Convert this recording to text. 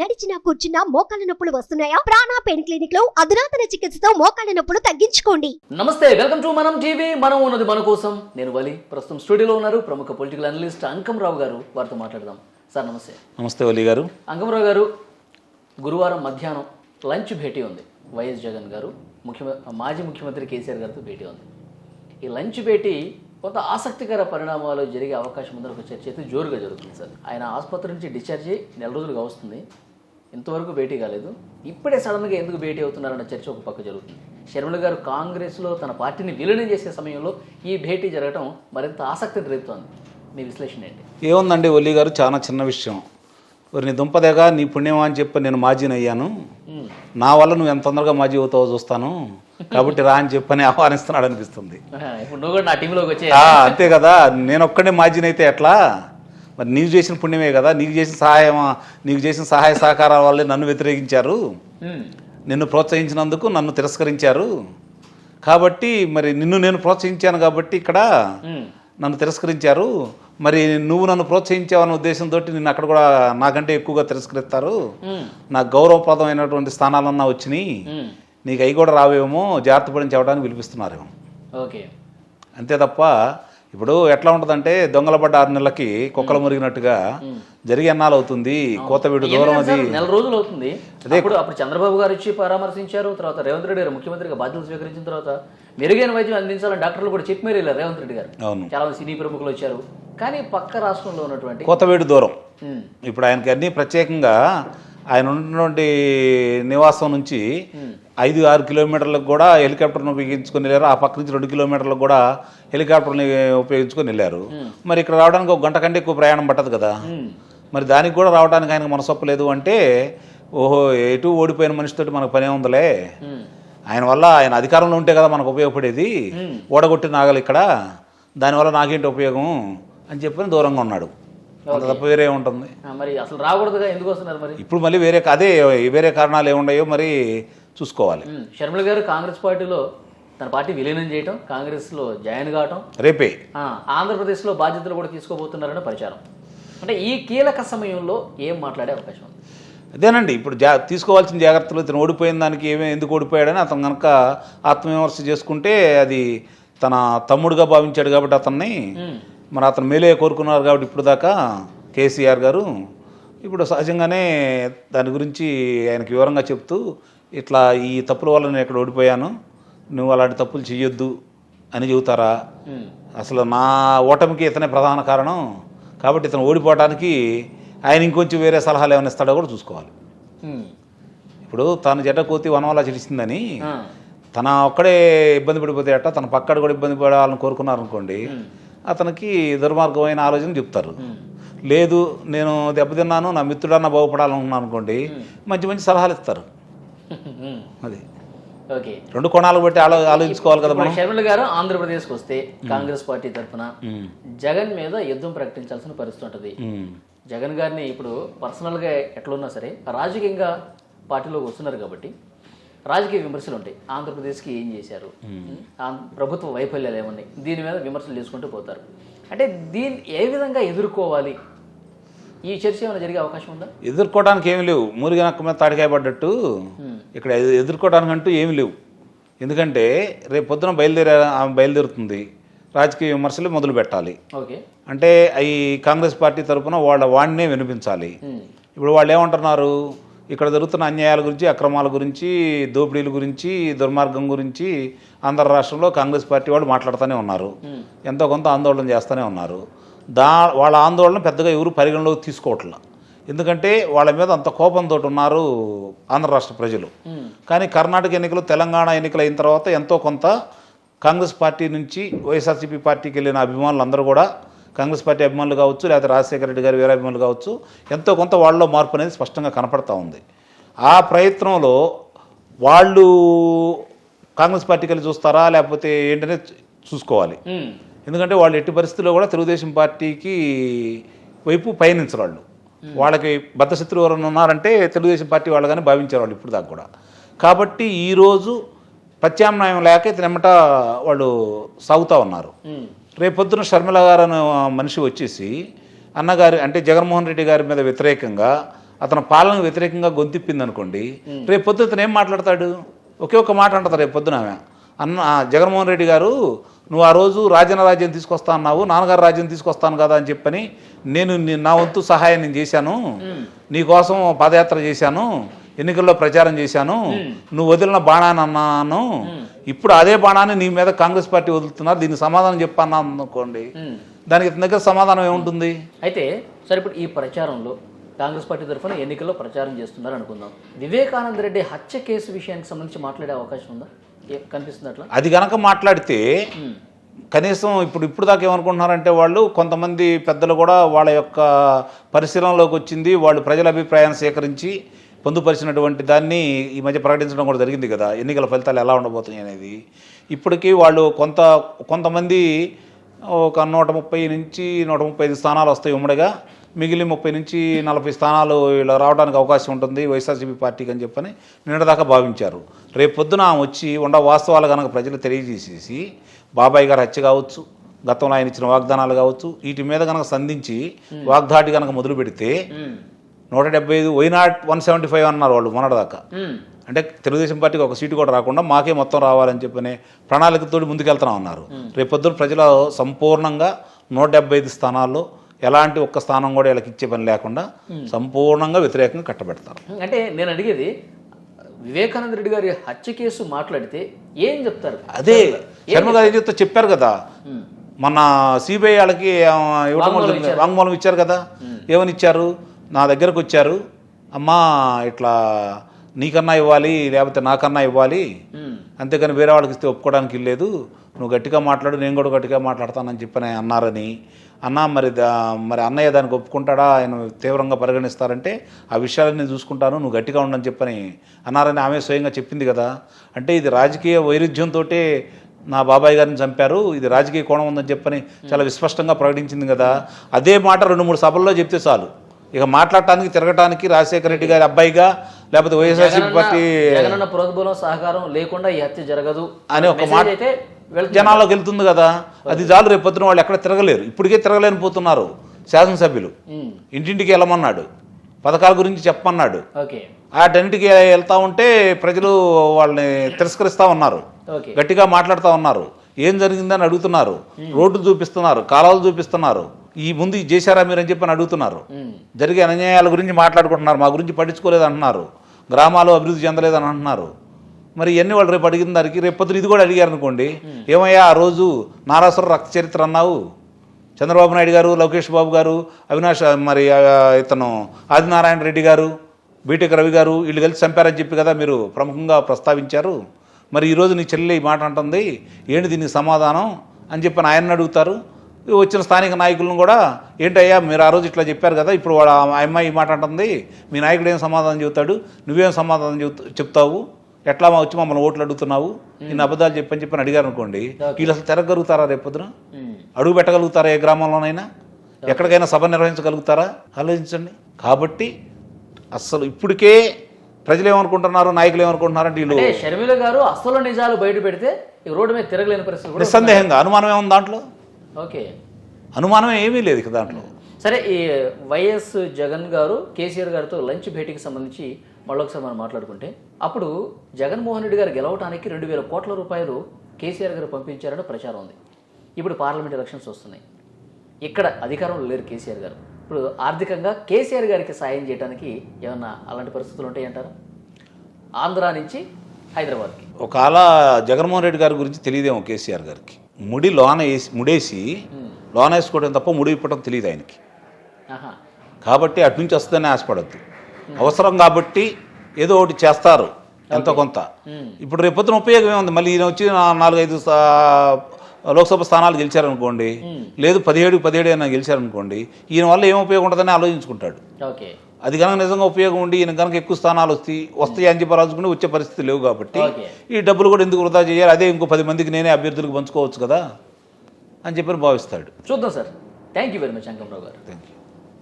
నడిచినా కూర్చున్నా మోకాళ్ళ నొప్పులు వస్తున్నాయా? ప్రాణా పెయిన్ క్లినిక్లో అధునాతన చికిత్సతో మోకాళ్ళ నొప్పులు తగ్గించుకోండి. నమస్తే వెల్కమ్ టు మనం టీవీ. మనం ఉన్నది మన కోసం. నేను వలి. ప్రస్తుతం స్టూడియోలో ఉన్నారు ప్రముఖ పొలిటికల్ అనలిస్ట్ అంకంరావు గారు. వారితో మాట్లాడదాం. సార్ నమస్తే. నమస్తే ఒలి గారు. అంకంరావు గారు గురువారం మధ్యాహ్నం లంచ్ భేటీ ఉంది. వైఎస్ జగన్ గారు ముఖ్యమంత్రి మాజీ ముఖ్యమంత్రి కేసీఆర్ గారితో భేటీ ఉంది. ఈ లంచ్ భేటీ కొంత ఆసక్తికర పరిణామాలు జరిగే అవకాశం ఉందని ఒక చర్చ అయితే జోరుగా జరుగుతుంది సార్. ఆయన ఆసుపత్రి నుంచి డిశ్చార్జ్ అయ్యి నెల రోజులుగా వస్తుంది. ఇంతవరకు భేటీ కాలేదు. ఇప్పుడే సడన్గా ఎందుకు భేటీ అవుతున్నారన్న చర్చ ఒక పక్క జరుగుతుంది. శర్మిల గారు కాంగ్రెస్లో తన పార్టీని విలీనం చేసే సమయంలో ఈ భేటీ జరగడం మరింత ఆసక్తిని రేపుతోంది. మీ విశ్లేషణ ఏంటి? ఏముందండి ఒలి గారు చాలా చిన్న విషయం. నీ దుంపదేగా నీ పుణ్యమా అని చెప్పి నేను మాజీని అయ్యాను. నా వల్ల నువ్వు ఎంత తొందరగా మాజీ అవుతావో చూస్తాను. కాబట్టి రా అని చెప్పని ఆహ్వానిస్తున్నాడు అనిపిస్తుంది. అంతే కదా. నేను ఒక్కడే మాజీని అయితే ఎట్లా? మరి నీకు చేసిన పుణ్యమే కదా నీకు చేసిన సహాయం నీకు చేసిన సహాయ సహకారాల వల్లే నన్ను వ్యతిరేకించారు. నిన్ను ప్రోత్సహించినందుకు నన్ను తిరస్కరించారు కాబట్టి మరి నిన్ను నేను ప్రోత్సహించాను కాబట్టి ఇక్కడ. నన్ను తిరస్కరించారు మరి నువ్వు నన్ను ప్రోత్సహించావన్న ఉద్దేశంతో నిన్ను అక్కడ కూడా నాకంటే ఎక్కువగా తిరస్కరిస్తారు. నాకు గౌరవప్రదమైనటువంటి స్థానాలన్నా వచ్చినాయి. నీకు అవి కూడా రావేమో జాగ్రత్త పడిని చెప్పడానికి పిలిపిస్తున్నారేమో ఓకే అంతే తప్ప ఇప్పుడు ఎట్లా ఉంటుందంటే దొంగల పడ్డ ఆరు నెలలకి కుక్కలు మురిగినట్టుగా జరిగి ఎన్నాళ్ళు అవుతుంది? కోతవీడు దూరం ఎన్ని అది? నెల రోజులు అవుతుంది. అప్పుడు అప్పుడు చంద్రబాబు గారు వచ్చి పరామర్శించారు తర్వాత రేవంత్ రెడ్డి గారు ముఖ్యమంత్రిగా బాధ్యతలు స్వీకరించిన తర్వాత మెరుగైన వైద్యం అందించాలని డాక్టర్లు కూడా చెప్పి మరీ వెళ్ళారు రేవంత్ రెడ్డి గారు. అవును. చాలా మంది సినీ ప్రముఖులు వచ్చారు. కానీ పక్క రాష్ట్రంలో ఉన్నటువంటి కోతవీడు దూరం. ఇప్పుడు ఆయనకి అన్ని ప్రత్యేకంగా ఆయన ఉన్నటువంటి నివాసం నుంచి ఐదు ఆరు కిలోమీటర్లకు కూడా హెలికాప్టర్ను ఉపయోగించుకొని వెళ్ళారు. ఆ పక్క నుంచి రెండు కిలోమీటర్లకు కూడా హెలికాప్టర్ని ఉపయోగించుకొని వెళ్ళారు. మరి ఇక్కడ రావడానికి ఒక గంట కంటే ఎక్కువ ప్రయాణం పట్టదు కదా. మరి దానికి కూడా రావడానికి ఆయనకు మనసొప్పలేదు అంటే ఓహో ఎటు ఓడిపోయిన మనిషితోటి మనకు పనే ఉందిలే. ఆయన వల్ల ఆయన అధికారంలో ఉంటే కదా మనకు ఉపయోగపడేది. ఓడగొట్టి నాగలి ఇక్కడ. దానివల్ల నాకేంటి ఉపయోగం? అని చెప్పని దూరంగా ఉన్నాడు. తప్ప వేరే ఉంటుంది. మరి అసలు రాకూడదుగా ఎందుకు వస్తున్నారు మరి? ఇప్పుడు మళ్ళీ వేరే అదే వేరే కారణాలు ఏమున్నాయో మరి చూసుకోవాలి. షర్మిల గారు కాంగ్రెస్ పార్టీలో తన పార్టీ విలీనం చేయటం కాంగ్రెస్లో జాయిన్ కావటం రేపే. ఆంధ్రప్రదేశ్లో బాధ్యతలు కూడా తీసుకోబోతున్నారని ప్రచారం. అంటే ఈ కీలక సమయంలో ఏం మాట్లాడే అవకాశం ఉంది? అదేనండి ఇప్పుడు జా తీసుకోవాల్సిన జాగ్రత్తలు ఇతను ఓడిపోయిన దానికి ఏమే ఎందుకు ఓడిపోయాడని అతను కనుక ఆత్మవిమర్శ చేసుకుంటే అది తన తమ్ముడుగా భావించాడు కాబట్టి అతన్ని మరి అతను మేలే కోరుకున్నారు కాబట్టి ఇప్పుడు దాకా కేసీఆర్ గారు ఇప్పుడు సహజంగానే దాని గురించి ఆయనకి వివరంగా చెప్తూ ఇట్లా ఈ తప్పుల వల్ల నేను ఇక్కడ ఓడిపోయాను నువ్వు అలాంటి తప్పులు చెయ్యొద్దు అని చెబుతారా? ఉమ్, అసలు నా ఓటమికి ఇతనే ప్రధాన కారణం. కాబట్టి ఇతను ఓడిపోవడానికి ఆయన ఇంకొంచెం వేరే సలహాలు ఏమైనా ఇస్తాడో కూడా చూసుకోవాలి. ఉమ్, ఇప్పుడు తన జడ్డ కోతి వనవలా చిరిసిందని ఆ, తన ఒక్కడే ఇబ్బంది పడిపోతే అట్ట తన పక్కడ కూడా ఇబ్బంది పడాలని కోరుకున్నారనుకోండి అతనికి దుర్మార్గమైన ఆలోచన చెప్తారు. లేదు నేను దెబ్బతిన్నాను నా మిత్రుడన్నా బాగుపడాలనుకున్నాను అనుకోండి మంచి మంచి సలహాలు ఇస్తారు. అది. ఓకే. రెండు కోణాలు బట్టి ఆలో ఆలోచించుకోవాలి కదా మనం. షర్మిల గారు ఆంధ్రప్రదేశ్కి వస్తే కాంగ్రెస్ పార్టీ తరఫున జగన్ మీద యుద్ధం ప్రకటించాల్సిన పరిస్థితి ఉంటుంది. జగన్ గారిని ఇప్పుడు పర్సనల్గా ఎట్లున్నా సరే రాజకీయంగా పార్టీలోకి వస్తున్నారు కాబట్టి రాజకీయ విమర్శలు ఉంటాయి. ఆంధ్రప్రదేశ్కి ఏం చేశారు? ఆం- ప్రభుత్వ వైఫల్యాలు ఏమున్నాయి? దీని మీద విమర్శలు చేసుకుంటూ పోతారు. అంటే దీన్ని ఏ విధంగా ఎదుర్కోవాలి? ఈ చర్చ ఏమైనా జరిగే అవకాశం ఉందా? ఎదుర్కోవడానికి ఏమి లేవు. మూలిగా నక్క మీద తాడికాయ పడ్డట్టు ఇక్కడ ఎదు- ఎదుర్కోవడానికి అంటూ ఏమి లేవు. ఎందుకంటే రేపు పొద్దున బయలుదేరే ఆమె బయలుదేరుతుంది. రాజకీయ విమర్శలు మొదలు పెట్టాలి. ఓకే. అంటే ఈ కాంగ్రెస్ పార్టీ తరఫున వాళ్ళ వాడినే వినిపించాలి. ఇప్పుడు వాళ్ళు ఏమంటున్నారు? ఇక్కడ జరుగుతున్న అన్యాయాల గురించి అక్రమాల గురించి దోపిడీల గురించి దుర్మార్గం గురించి ఆంధ్ర రాష్ట్రంలో కాంగ్రెస్ పార్టీ వాళ్ళు మాట్లాడుతూనే ఉన్నారు. ఎంతో కొంత ఆందోళన చేస్తూనే ఉన్నారు. దా వాళ్ళ ఆందోళన పెద్దగా ఎవరు పరిగణలోకి తీసుకోవట్లా. ఎందుకంటే వాళ్ళ మీద అంత కోపంతో ఉన్నారు ఆంధ్ర రాష్ట్ర ప్రజలు. కానీ కర్ణాటక ఎన్నికలు తెలంగాణ ఎన్నికలు అయిన తర్వాత ఎంతో కొంత కాంగ్రెస్ పార్టీ నుంచి వైఎస్ఆర్సీపీ పార్టీకి వెళ్ళిన అభిమానులు అందరూ కూడా కాంగ్రెస్ పార్టీ అభిమానులు కావచ్చు లేకపోతే రాజశేఖర రెడ్డి గారి వీరాభిమానులు కావచ్చు ఎంతో కొంత వాళ్ళలో మార్పు అనేది స్పష్టంగా కనపడతా ఉంది. ఆ ప్రయత్నంలో వాళ్ళు కాంగ్రెస్ పార్టీకి వెళ్ళి చూస్తారా లేకపోతే ఏంటనే చూసుకోవాలి. ఎందుకంటే వాళ్ళు ఎట్టి పరిస్థితుల్లో కూడా తెలుగుదేశం పార్టీకి వైపు పయనించరు వాళ్ళు. వాళ్ళకి బద్ధశత్రువు ఎవరైనా ఉన్నారంటే తెలుగుదేశం పార్టీ వాళ్ళగానే భావించారు వాళ్ళు ఇప్పుడు దాకా కూడా. కాబట్టి ఈరోజు ప్రత్యామ్నాయం లేక ఇతనెమ్మట వాళ్ళు సాగుతూ ఉన్నారు. రేపొద్దున షర్మిల గారు అనే మనిషి వచ్చేసి అన్నగారి అంటే జగన్మోహన్ రెడ్డి గారి మీద వ్యతిరేకంగా అతని పాలనకు వ్యతిరేకంగా గొంతిప్పింది అనుకోండి రేపు పొద్దు అతను ఏం మాట్లాడతాడు? ఒకే ఒక మాట అంటుంది రేపు పొద్దున ఆమె. అన్న జగన్మోహన్ రెడ్డి గారు నువ్వు ఆ రోజు రాజన రాజ్యం తీసుకొస్తా అన్నావు నాన్నగారు రాజ్యం తీసుకొస్తాను కదా అని చెప్పని నేను నీ- నా వంతు సహాయం నేను చేశాను నీకోసం పాదయాత్ర చేశాను ఎన్నికల్లో ప్రచారం చేశాను. నువ్వు వదిలిన బాణాన్ని అన్నాను. ఇప్పుడు అదే బాణాన్ని నీ మీద కాంగ్రెస్ పార్టీ వదులుతున్నారు. దీనికి సమాధానం చెప్పన్నా అనుకోండి. దానికి ఇతని దగ్గర సమాధానం ఏముంటుంది? అయితే సరే ఇప్పుడు ఈ ప్రచారంలో కాంగ్రెస్ పార్టీ తరఫున ఎన్నికల్లో ప్రచారం చేస్తున్నారు అనుకుందాం. వివేకానంద రెడ్డి హత్య కేసు విషయానికి సంబంధించి మాట్లాడే అవకాశం ఉందా? కనిపిస్తుంది అట్లా? అది గనక మాట్లాడితే. కనీసం ఇప్పుడు ఇప్పుడు దాకా ఏమనుకుంటున్నారంటే వాళ్ళు కొంతమంది పెద్దలు కూడా వాళ్ళ యొక్క పరిశీలనలోకి వచ్చింది. వాళ్ళు ప్రజల అభిప్రాయాన్ని సేకరించి పొందుపరిచినటువంటి దాన్ని ఈ మధ్య ప్రకటించడం కూడా జరిగింది కదా. ఎన్నికల ఫలితాలు ఎలా ఉండబోతున్నాయి అనేది. ఇప్పటికీ వాళ్ళు కొంత కొంతమంది ఒక నూట ముప్పై నుంచి నూట ముప్పై ఐదు స్థానాలు వస్తాయి ఉమ్మడిగా. మిగిలిన ముప్పై నుంచి నలభై స్థానాలు ఇలా రావడానికి అవకాశం ఉంటుంది వైఎస్ఆర్సీపీ పార్టీకి అని చెప్పని నిన్నదాకా భావించారు. రేపు పొద్దున వచ్చి ఉండ వాస్తవాలు కనుక ప్రజలు తెలియజేసేసి బాబాయ్ గారు హత్య కావచ్చు గతంలో ఆయన ఇచ్చిన వాగ్దానాలు కావచ్చు వీటి మీద కనుక సంధించి వాగ్దాటి కనుక మొదలు పెడితే. నూట డెబ్బై ఐదు why not one seventy five అన్నారు వాళ్ళు మొన్నటిదాకా. అంటే తెలుగుదేశం పార్టీకి ఒక సీటు కూడా రాకుండా మాకే మొత్తం రావాలని చెప్పని ప్రణాళికతో ముందుకెళ్తున్నాం అన్నారు. రేపొద్దున ప్రజలు సంపూర్ణంగా నూట డెబ్బై ఐదు స్థానాల్లో ఎలాంటి ఒక్క స్థానం కూడా వీళ్ళకి ఇచ్చే పని లేకుండా సంపూర్ణంగా వ్యతిరేకంగా కట్టబెడతారు. అంటే నేను అడిగేది వివేకానంద రెడ్డి గారి హత్య కేసు మాట్లాడితే ఏం చెప్తారు? అదే శర్మ గారు ఏం చెప్తే చెప్పారు కదా. మన సిబిఐ వాళ్ళకి ఇవ్వడం. వాంగ్మూలం ఇచ్చారు. కదా. ఏమని ఇచ్చారు? నా దగ్గరకు వచ్చారు. అమ్మా ఇట్లా నీకన్నా ఇవ్వాలి లేకపోతే నాకన్నా ఇవ్వాలి. ఉమ్. అంతేగాని వేరే వాళ్ళకి ఇస్తే ఒప్పుకోవడానికి లేదు నువ్వు గట్టిగా మాట్లాడు నేను కూడా గట్టిగా మాట్లాడతానని చెప్పని అన్నారని. అన్న మరి దా- మరి అన్నయ్య దానికి ఒప్పుకుంటాడా? ఆయన తీవ్రంగా పరిగణిస్తారంటే ఆ విషయాలన్నీ నేను చూసుకుంటాను నువ్వు గట్టిగా ఉండని చెప్పని అన్నారని ఆమె స్వయంగా చెప్పింది కదా. అంటే ఇది రాజకీయ వైరుధ్యంతో నా బాబాయ్ గారిని చంపారు. ఇది రాజకీయ కోణం ఉందని చెప్పని చాలా విస్పష్టంగా ప్రకటించింది కదా. అదే మాట రెండు మూడు సభల్లో చెప్తే చాలు. ఇక మాట్లాడటానికి తిరగటానికి రాజశేఖర రెడ్డి గారి అబ్బాయిగా లేకపోతే వైఎస్ఆర్సీపీ పార్టీ జగనన్న ప్రోద్బలం సహకారం లేకుండా ఈ హత్య జరగదు. అని ఒక మాట అయితే. జనాల్లోకి వెళ్తుంది కదా. అది చాలు రేపు పొద్దున వాళ్ళు ఎక్కడ తిరగలేరు. ఇప్పటికే తిరగలేని పోతున్నారు శాసనసభ్యులు. ఇంటింటికి వెళ్ళమన్నాడు. పథకాల గురించి చెప్పమన్నాడు. వాటన్నిటికీ వెళ్తా ఉంటే ప్రజలు వాళ్ళని తిరస్కరిస్తూ ఉన్నారు. గట్టిగా మాట్లాడుతూ ఉన్నారు. ఏం జరిగిందని అడుగుతున్నారు. రోడ్లు చూపిస్తున్నారు కాలువలు చూపిస్తున్నారు. ఈ ముందు చేశారా మీరు అని చెప్పని అడుగుతున్నారు. జరిగే అన్యాయాల గురించి మాట్లాడుకుంటున్నారు. మా గురించి పట్టించుకోలేదు అంటున్నారు గ్రామాలు అభివృద్ధి చెందలేదని అంటున్నారు మరి ఇవన్నీ వాళ్ళు రేపు అడిగిన దానికి రేపు పొద్దున ఇది కూడా అడిగారు అనుకోండి ఏమయ్యా ఆ రోజు నారాసుర రక్త చరిత్ర అన్నావు? చంద్రబాబు నాయుడు గారు లోకేష్ బాబు గారు అవినాష్ మరి ఇతను ఆదినారాయణ రెడ్డి గారు బీటెక్ రవి గారు వీళ్ళు కలిసి చంపారని చెప్పి కదా మీరు ప్రముఖంగా ప్రస్తావించారు. మరి ఈరోజు నీ చెల్లి ఈ మాట అంటుంది. ఏంటి దీనికి సమాధానం? అని చెప్పి ఆయన్ని అడుగుతారు. వచ్చిన స్థానిక నాయకులను కూడా ఏంటయ్యా మీరు ఆ రోజు ఇట్లా చెప్పారు కదా ఇప్పుడు వాడు ఆ అమ్మాయి మాట అంటుంది మీ నాయకుడు ఏం సమాధానం చెబుతాడు నువ్వేం సమాధానం చెప్తావు ఎట్లా మా వచ్చి మమ్మల్ని ఓట్లు అడుగుతున్నావు ఇన్ని అబద్ధాలు చెప్పని చెప్పని అడిగారు అనుకోండి వీళ్ళు అసలు తిరగలుగుతారా రేపొద్దున. అడుగు పెట్టగలుగుతారా ఏ గ్రామంలోనైనా? ఎక్కడికైనా సభ నిర్వహించగలుగుతారా? ఆలోచించండి. కాబట్టి అస్సలు ఇప్పటికే ప్రజలు ఏమనుకుంటున్నారు నాయకులు ఏమనుకుంటున్నారు అంటే వీళ్ళు షర్మిల గారు అసలు నిజాలు బయట పెడితే రోడ్డు మీద తిరగలేని పరిస్థితి నిస్సందేహంగా అనుమానం ఏముంది దాంట్లో. ఓకే. అనుమానం ఏమీ లేదు ఇక దాంట్లో. సరే ఈ వైఎస్ జగన్ గారు కేసీఆర్ గారితో లంచ్ భేటీకి సంబంధించి మళ్ళొకసారి మనం మాట్లాడుకుంటే అప్పుడు జగన్మోహన్ రెడ్డి గారు గెలవడానికి రెండు వేల కోట్ల రూపాయలు కేసీఆర్ గారు పంపించారని ప్రచారం ఉంది. ఇప్పుడు పార్లమెంట్ ఎలక్షన్స్ వస్తున్నాయి. ఇక్కడ అధికారంలో లేరు కేసీఆర్ గారు. ఇప్పుడు ఆర్థికంగా కేసీఆర్ గారికి సాయం చేయడానికి ఏమన్నా అలాంటి పరిస్థితులు ఉంటాయంటారా ఆంధ్ర నుంచి హైదరాబాద్కి. ఒకవేళ జగన్మోహన్ రెడ్డి గారి గురించి తెలియదేమో కేసీఆర్ గారికి. ముడి లోన వేసి ముడేసి లోన వేసుకోవడం తప్ప ముడి ఇప్పడం తెలియదు ఆయనకి. కాబట్టి అటు నుంచి వస్తుందని ఆశపడద్దు. అవసరం కాబట్టి ఏదో ఒకటి చేస్తారు ఎంతో కొంత. ఇప్పుడు రేపొద్దున ఉపయోగం ఏముంది? మళ్ళీ ఈయన వచ్చి నాలుగైదు లోక్సభ స్థానాలు గెలిచారనుకోండి లేదు పదిహేడు పదిహేడు అయినా గెలిచారనుకోండి ఈయన వల్ల ఏం ఉపయోగం ఉంటుందని ఆలోచించుకుంటాడు అది కనుక నిజంగా ఉపయోగం ఉండి ఈయన కనుక ఎక్కువ స్థానాలు వస్తాయి వస్తాయి అని చెప్పి రాజుకుని వచ్చే పరిస్థితి లేవు కాబట్టి. ఈ డబ్బులు కూడా ఎందుకు వృధా చేయాలి? అదే ఇంకో పది మందికి నేనే అభ్యర్థులకు పంచుకోవచ్చు కదా? అని చెప్పి భావిస్తాడు. చూద్దాం sir. Thank you very much Ankamrao గారు. Thank you